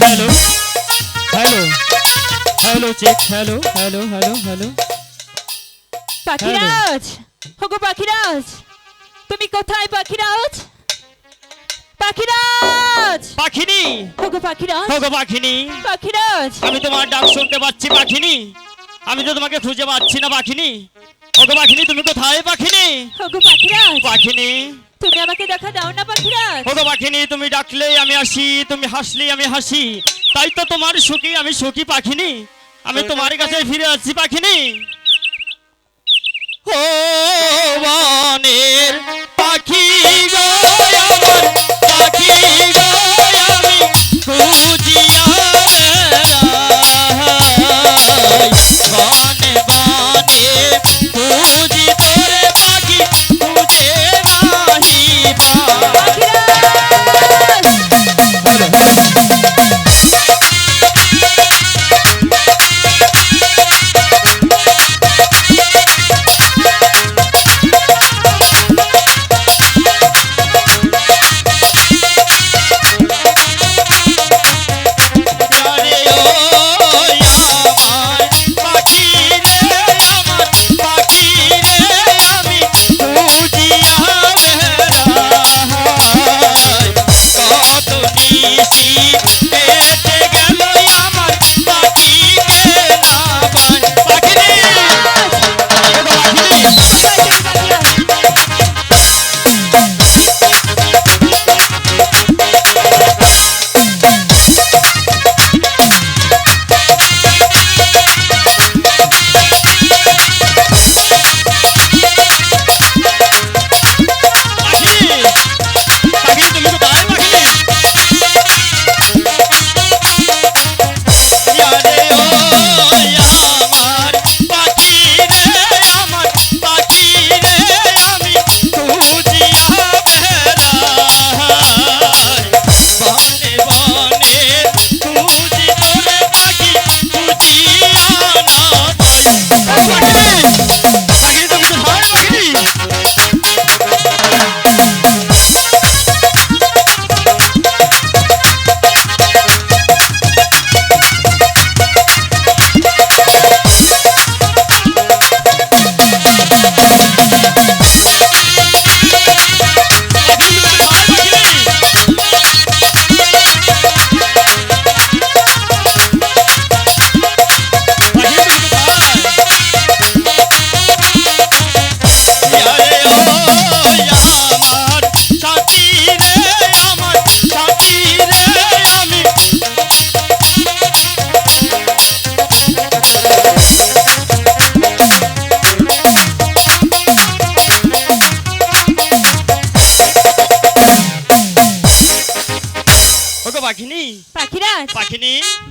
Hello hello hello check hello hello hello hello Pakhiraj! হগো পাখিরাজ! তুমি কোথায় পাখিরাজ? পাখিরাজ! পাখিনি! হগো পাখিরাজ! হোগো পাখিনি! পাখিরাজ! আমি তোমার ডাক শুনতে পাচ্ছি পাখিনি! আমি তো তোমাকে খুঁজে পাচ্ছি না পাখিনি! ওগো পাখিনি তুমি কোথায় পাখিনি? হগো পাখিরাজ! পাখিনি! তুমি আমাকে দেখা দাও না পাখিরাজ ওগো পাখিনি, তুমি ডাকলেই আমি আসি, তুমি হাসলেই আমি হাসি। তাই তো তোমার সুখী, আমি সুখী পাখিনি। আমি তোমার কাছে ফিরে আসছি পাখিনি। ও বনের পাখি গো, আমার পাখি গো, আমি খুঁজিয়া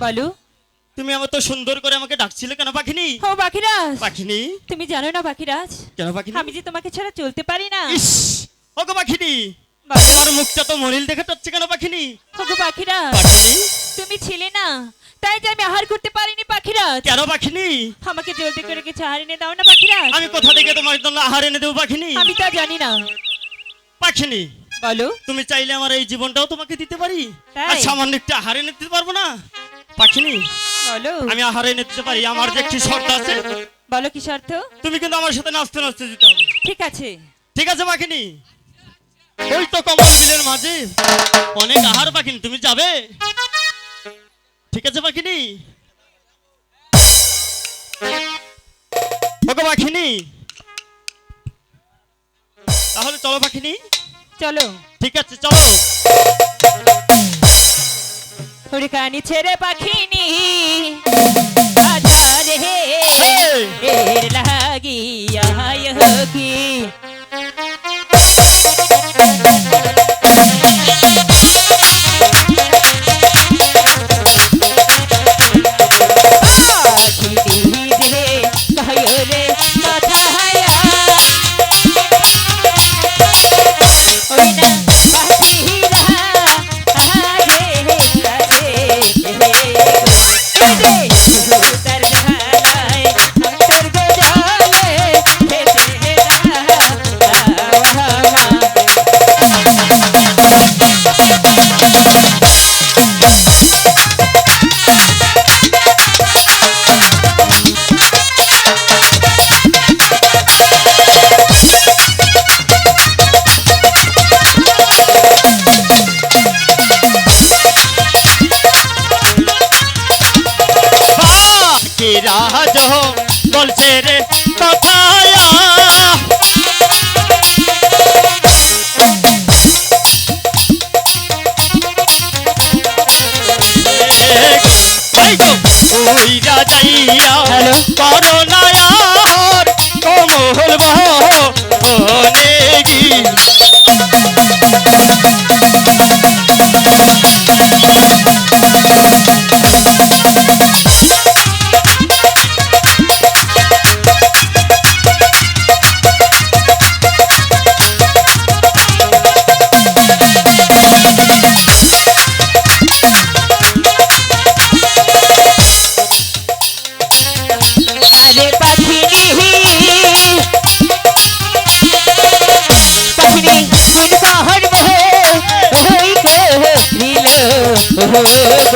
বলো। তুমি আমার তো সুন্দর করে আমাকে ডাকছিলে কেন পাখিনি? ও পাখিরাজ। পাখিনি? তুমি জানো না পাখিরাজ? কেন পাখিনি? আমি যে তোমাকে ছাড়া চলতে পারি না। ইস! ওগো পাখিনি তোমার মুখটা তো মরিল দেখে যাচ্ছে কেন পাখিনি? ওগো পাখিরাজ। পাখিনি? তুমি ছিলে না তাই যে আমি আহার করতে পারিনি পাখিরাজ। কেন পাখিনি? আমাকে জলদি করে কিছু আহার এনে দাও না পাখিরাজ। আমি কোথা থেকে তোমার জন্য আহার এনে দেবো পাখিনি? আমি তা জানি না। পাখিনি বলো। তুমি চাইলে আমার এই জীবনটাও তোমাকে দিতে পারি? আর সামান্য একটু আহার এনে দিতে পারব না? পাখিনি? বলো। আমি আহার এনে দিতে পারি আমার যে একটি শর্ত আছে। বলো কি শর্ত? তুমি কিন্তু আমার সাথে নাচতে নাচতে দিতে হবে। ঠিক আছে। ঠিক আছে পাখিনি? ওই তো কমল বিলের মাঝে। অনেক আহার পাখিনি তুমি যাবে? ঠিক আছে পাখিনি? ওকে পাখিনি? তাহলে চলো পাখিনি। চলো। ঠিক আছে চলো। ওরে কানি ছেড়ে পাখিনি আধারে! এর লাগিয়া কি Thank হ্যালো। করোনা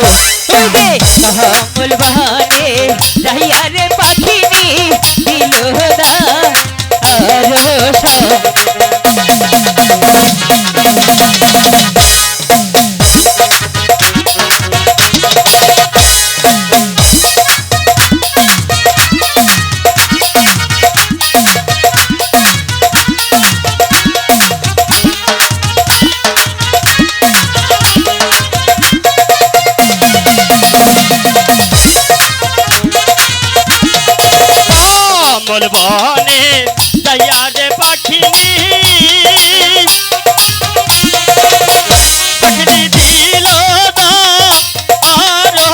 ওরে আমল বহানে যাইয়া পাখিনি দিল দা আরও কমল বনে যাইয়া রে পাখিনি। পাখিনি দিল না আরও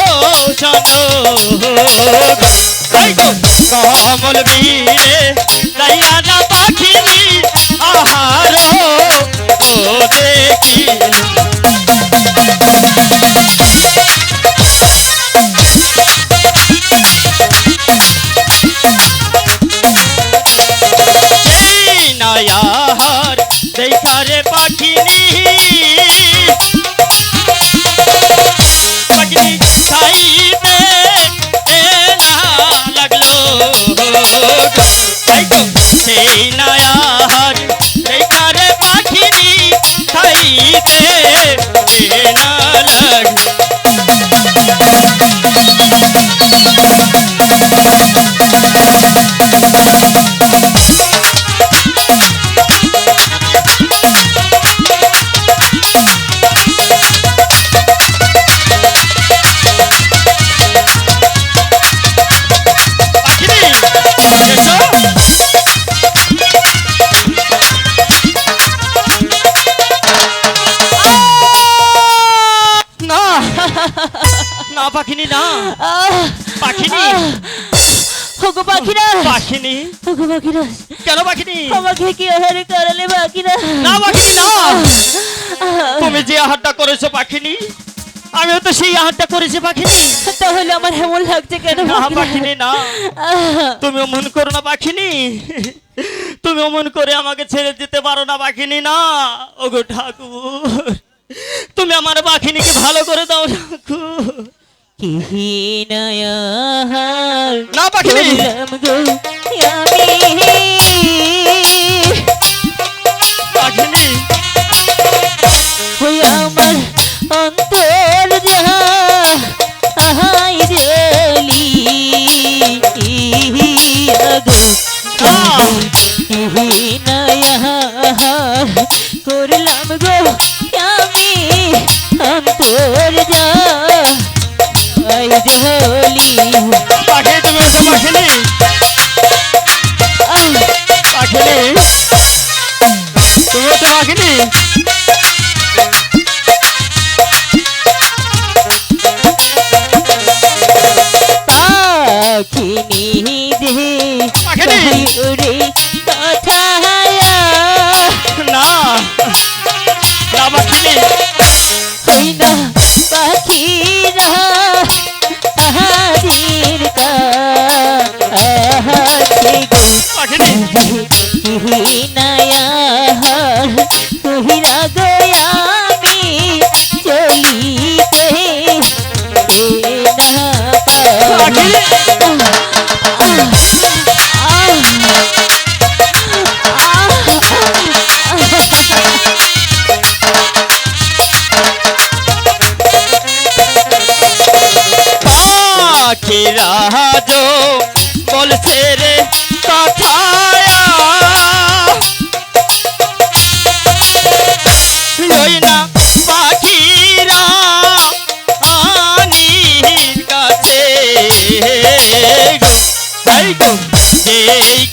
পাখিনি ওগো পাখিনি ওগো পাখিরা কেন পাখিনি আমাকে কি আহারে করালে পাখিরা না পাখিনি না! তুমি যে আহারটা করেছ পাখিনি আমিও তো সেই আহারটা করেছি পাখিনি তাহলে আমার এমন লাগছে কেন না পাখিনি না। তুমি অমন করো না পাখিনি তুমি অমন করে আমাকে ছেড়ে দিতে পারো না পাখিনি না। ওগো ঠাকুর তুমি আমার পাখিনিকে ভালো করে দাও ঠাকুর। কি নয়ার না পাখিনি পাখিনি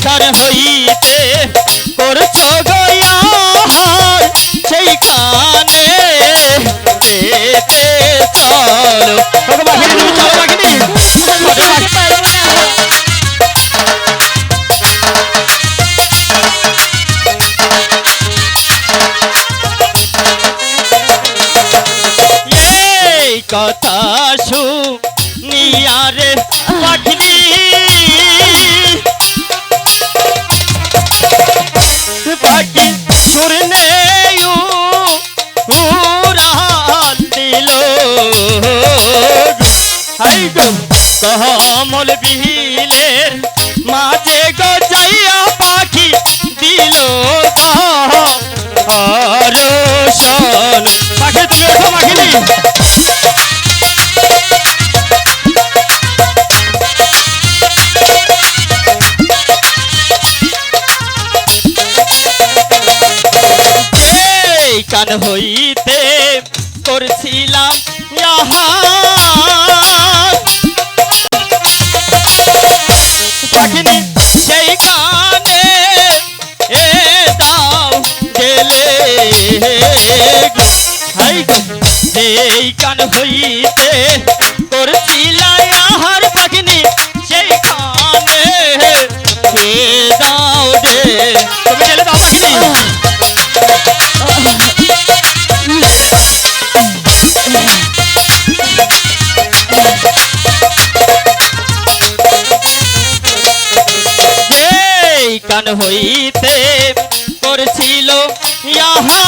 সংসার হইতে কমল বিলের মাঝে গো যাইয়া পাখি দিল আর পাখি, তুমি পাখিনি কান হইতে করছিলাম ইয়াহার এই কান হইতে করছিলাম ইয়াহার পাখিনি সেই কানে দাও দে কান হইতে করছিল ইয়াহার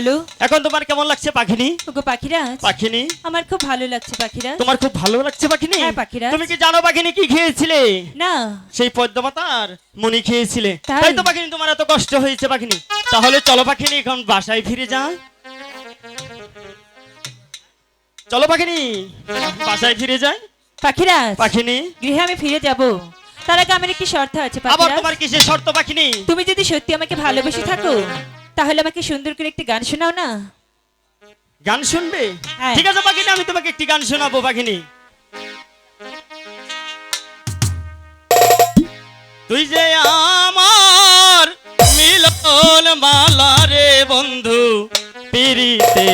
বলো। এখন তোমার কেমন লাগছে পাখিনি? ওগো পাখিরা পাখিনি। আমার খুব ভালো লাগছে পাখিরা তোমার খুব ভালো লাগছে পাখিনি? হ্যাঁ, পাখিরাজ। তুমি কি জানো পাখিনি কি খেয়েছিলে? না। সেই পদ্মমাতার মনি খেয়েছিলে। তাই? তো পাখিনি তোমার এত কষ্ট হয়েছে পাখিনি। তাহলে চলো পাখিনি এখন বাসায় ফিরে যা চলো পাখিনি বাসায় ফিরে যাই। পাখিরা পাখিনি। গৃহে আমি ফিরে যাব। তার আগে আমার একটি শর্ত আছে আবার পাখিরা তোমার কিসের শর্ত পাখিনি? তুমি যদি সত্যি আমাকে ভালোবেসে থাকো তাহলে আমাকে সুন্দর করে একটি গান শোনাও না? গান শুনবে? হ্যাঁ। ঠিক আছে পাখিনি আমি তোমাকে একটি গান শোনাবো পাখিনি তুই যে আমার মিলন মালা রে বন্ধু পিরিতে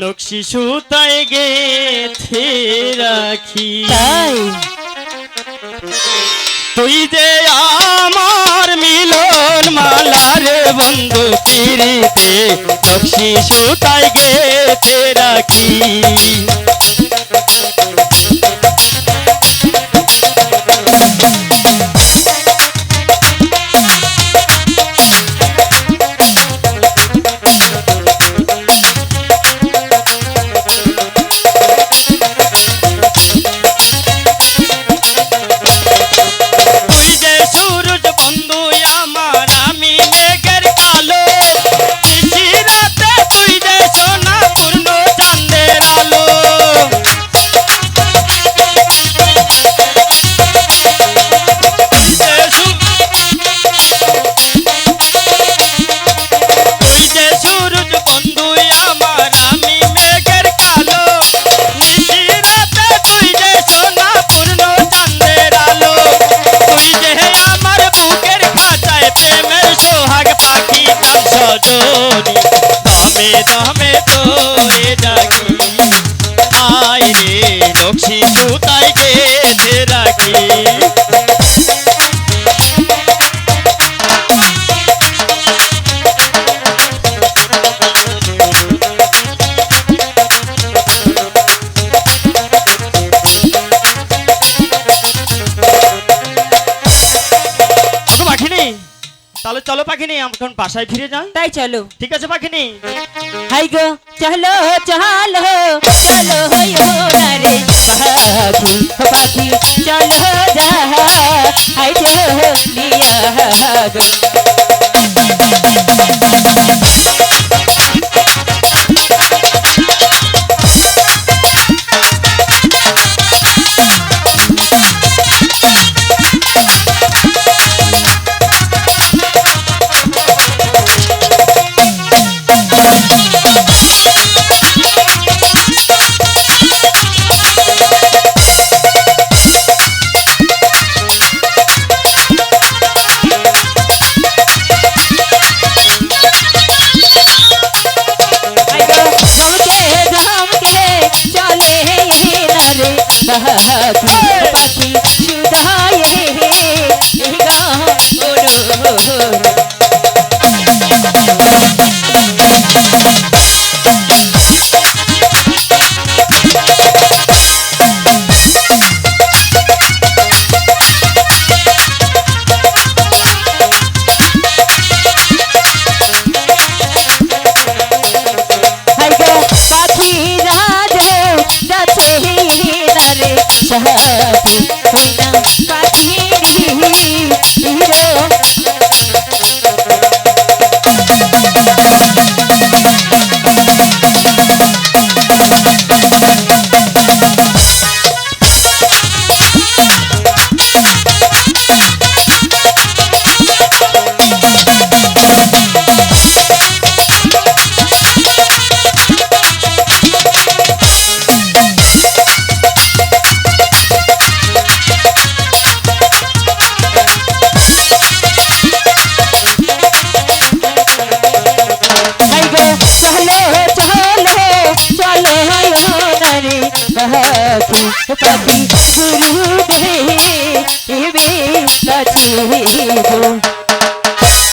নকশি সুতায় গেথে রাখি। তাই? তুই যে রে বন্ধু পিরিতে নকশি সুতায় গে রাখি। তুই বাসায় ফিরে যাই? তাই চলো। ঠিক আছে পাখিনি? হাই গো চলো চলো চলো রে। পাখি পাখি চলো যা হাই গো।